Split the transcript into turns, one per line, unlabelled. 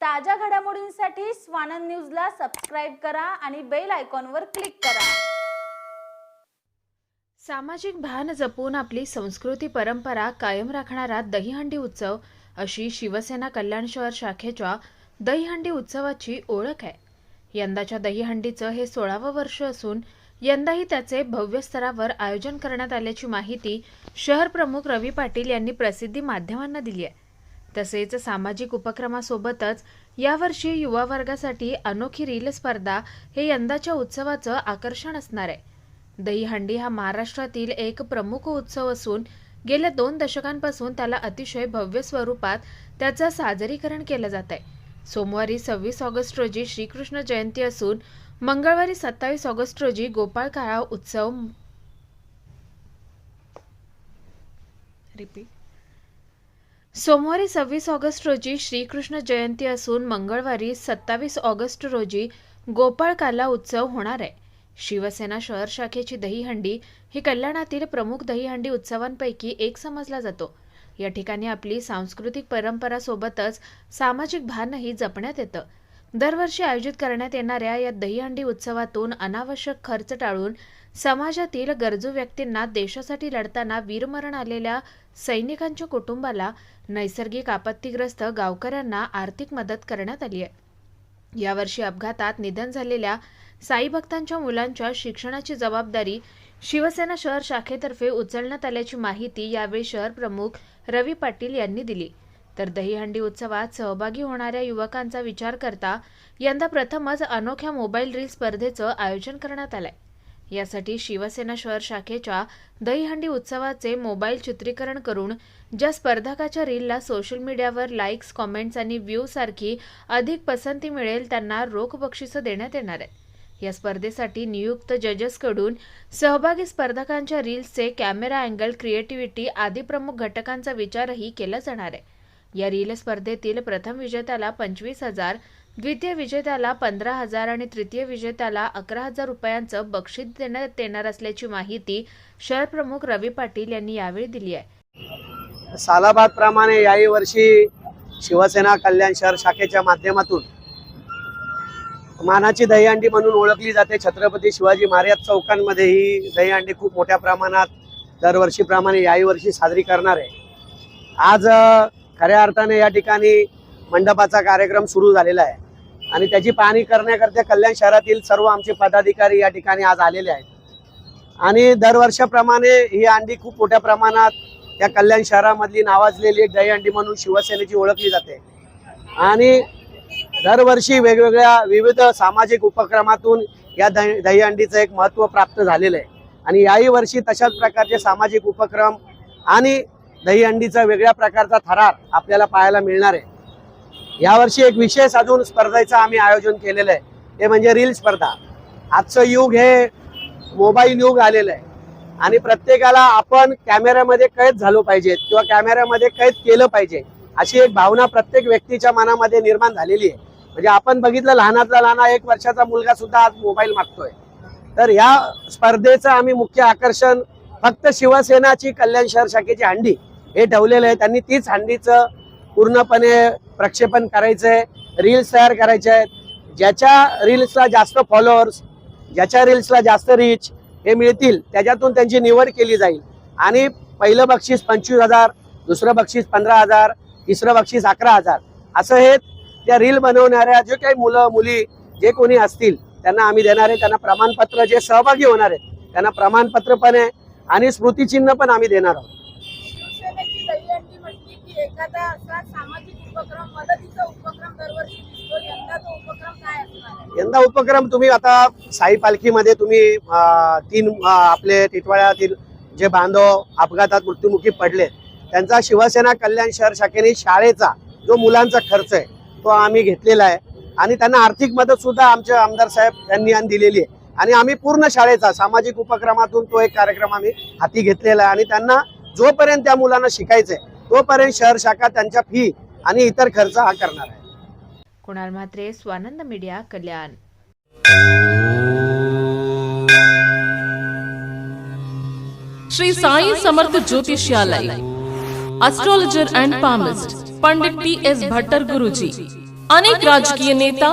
ताज्या घडामोडींसाठी स्वानंद न्यूजला सबस्क्राईब करा आणि बेल आयकॉनवर क्लिक करा.
सामाजिक भान जपून आपली संस्कृती परंपरा कायम राखणारा दहीहंडी उत्सव अशी शिवसेना कल्याण शहर शाखेच्या दहीहंडी उत्सवाची ओळख आहे. यंदाच्या दहीहंडीचं हे सोळावं वर्ष असून यंदाही त्याचे भव्य स्तरावर आयोजन करण्यात आल्याची माहिती शहर प्रमुख रवी पाटील यांनी प्रसिद्धी माध्यमांना दिली आहे. तसेच सामाजिक उपक्रमासोबतच यावर्षी युवा वर्गासाठी अनोखी रील स्पर्धा हे यंदाच्या उत्सवाचं आकर्षण असणार आहे. दहीहंडी हा महाराष्ट्रातील एक प्रमुख उत्सव असून गेल्या दोन दशकांपासून त्याला अतिशय भव्य स्वरूपात त्याचं सादरीकरण केलं जात आहे. सोमवारी सव्वीस ऑगस्ट रोजी श्रीकृष्ण जयंती असून मंगळवारी सत्तावीस ऑगस्ट रोजी गोपाळ काळा उत्सव रिपीट सोमवारी सव्वीस ऑगस्ट रोजी श्रीकृष्ण जयंती असून मंगळवारी सत्तावीस ऑगस्ट रोजी गोपाळकाला उत्सव होणार आहे. शिवसेना शहर शाखेची दहीहंडी ही कल्याणातील प्रमुख दहीहंडी उत्सवांपैकी एक समजला जातो. या ठिकाणी आपली सांस्कृतिक परंपरासोबतच सामाजिक भानही जपण्यात येतं. दरवर्षी आयोजित करण्यात येणाऱ्या या दहीहंडी उत्सवातून अनावश्यक खर्च टाळून समाजातील गरजू व्यक्तींना देशासाठी लढताना वीरमरण आलेल्या सैनिकांच्या कुटुंबाला नैसर्गिक आपत्तीग्रस्त गावकऱ्यांना आर्थिक मदत करण्यात आली आहे. यावर्षी अपघातात निधन झालेल्या साई भक्तांच्या मुलांच्या शिक्षणाची जबाबदारी शिवसेना शहर शाखेतर्फे उचलण्यात आल्याची माहिती यावेळी शहर प्रमुख रवी पाटील यांनी दिली. तर दहीहंडी उत्सवात सहभागी होणाऱ्या युवकांचा विचार करता यंदा प्रथमच अनोख्या मोबाईल रील स्पर्धेचं आयोजन करण्यात आलंय. यासाठी शिवसेना शहर शाखेच्या दहीहंडी उत्सवाचे मोबाईल चित्रीकरण करून ज्या स्पर्धकाच्या रीलला सोशल मीडियावर लाईक्स कॉमेंट्स आणि व्ह्यू सारखी अधिक पसंती मिळेल त्यांना रोख बक्षिसं देण्यात येणार आहे या स्पर्धेसाठी नियुक्त जजेसकडून सहभागी स्पर्धकांच्या रील्सचे कॅमेरा अँगल क्रिएटिव्हिटी आदी प्रमुख घटकांचा विचारही केला जाणार आहे. या रील स्पर्धेतील प्रथम विजेत्याला पंचवीस हजार द्वितीय विजेत्याला पंधरा हजार आणि तृतीय विजेत्याला अकरा हजार रुपयांचं बक्षीस देण्यात येणार असल्याची माहिती शहर प्रमुख रवी पाटील यांनी यावेळी दिली आहे.
सालाबाद प्रमाणे याही वर्षी शिवसेना कल्याण शहर शाखेच्या माध्यमातून मानाची दहीहंडी म्हणून ओळखली जाते. छत्रपती शिवाजी महाराज चौकांमध्ये ही दहीहंडी खूप मोठ्या प्रमाणात दरवर्षीप्रमाणे याही वर्षी साजरी करणार आहे. आज खऱ्या अर्थाने या ठिकाणी मंडपाचा कार्यक्रम सुरू झालेला आहे. आणि त्याची पाहणी करण्याकरता कल्याण शहरातील सर्व आमचे पदाधिकारी या ठिकाणी आज आलेले आहेत. आणि दरवर्षाप्रमाणे ही अंडी खूप मोठ्या प्रमाणात या कल्याण शहरामधली नावाजलेली दही दहीहंडी म्हणून शिवसेनेची ओळखली जाते. आणि दरवर्षी वेगवेगळ्या विविध सामाजिक उपक्रमातून या दही दहीहंडीचं एक महत्त्व प्राप्त झालेलं आहे. आणि याही वर्षी तशाच प्रकारचे सामाजिक उपक्रम आणि दही अंडीचा वेगळ्या प्रकारचा थरार आपल्याला पाहायला मिळणार आहे. यावर्षी एक विशेष अजून स्पर्धेचं आम्ही आयोजन केलेलं आहे. ते म्हणजे रील स्पर्धा. आजचं युग हे मोबाईल युग आलेलं आहे. आणि प्रत्येकाला आपण कॅमेऱ्यामध्ये कैद झालो पाहिजे किंवा कॅमेऱ्यामध्ये कैद केलं पाहिजे अशी एक भावना प्रत्येक व्यक्तीच्या मनामध्ये निर्माण झालेली आहे. म्हणजे आपण बघितलं लहानातला लहाना एक वर्षाचा मुलगा सुद्धा आज मोबाईल मागतोय. तर ह्या स्पर्धेचं आम्ही मुख्य आकर्षण फक्त शिवसेनाची कल्याण शहर शाखेची हंडी हे ठेवलेलं आहे. त्यांनी तीच हंडीचं पूर्णपणे प्रक्षेपण करायचंय. रील्स तयार करायचे आहेत. ज्याच्या रील्सला जास्त फॉलोअर्स ज्याच्या रील्सला जास्त रीच हे मिळतील त्याच्यातून त्यांची निवड केली जाईल. आणि पहिलं बक्षीस पंचवीस हजार दुसरं बक्षीस पंधरा हजार तिसरं बक्षीस अकरा हजार. असं हे त्या रील बनवणाऱ्या जे काही मुलं मुली जे कोणी असतील त्यांना आम्ही देणार आहे. त्यांना प्रमाणपत्र जे सहभागी होणार आहेत त्यांना प्रमाणपत्र पण आहे. आणि स्मृतिचिन्ह पण आम्ही देणार आहोत.
यंदा तो उपक्रम
तुम्ही आता साई पालखीमध्ये तुम्ही तीन आपले टिटवाळ्यातील जे बांधव अपघातात मृत्युमुखी पडले त्यांचा शिवसेना कल्याण शहर शाखेने शाळेचा जो मुलांचा खर्च आहे तो आम्ही घेतलेला आहे. आणि त्यांना आर्थिक मदत सुद्धा आमचे आमदार साहेब यांनी दिलेली आहे. आणि आम्ही पूर्ण शाळेचा सामाजिक उपक्रमातून तो एक कार्यक्रम आम्ही हाती घेतलेला आहे. आणि त्यांना जोपर्यंत त्या मुलांना शिकायचंय तोपर्यंत शहर शाखा त्यांच्या फी आणि इतर खर्च हा करणार आहे.
Kunal Mhatre Swanand media Kalyan.
Shri Sai Samarth Jyotishyalaya astrologer and palmist Pandit P S Bhattar Guruji अनेक राजकीय नेता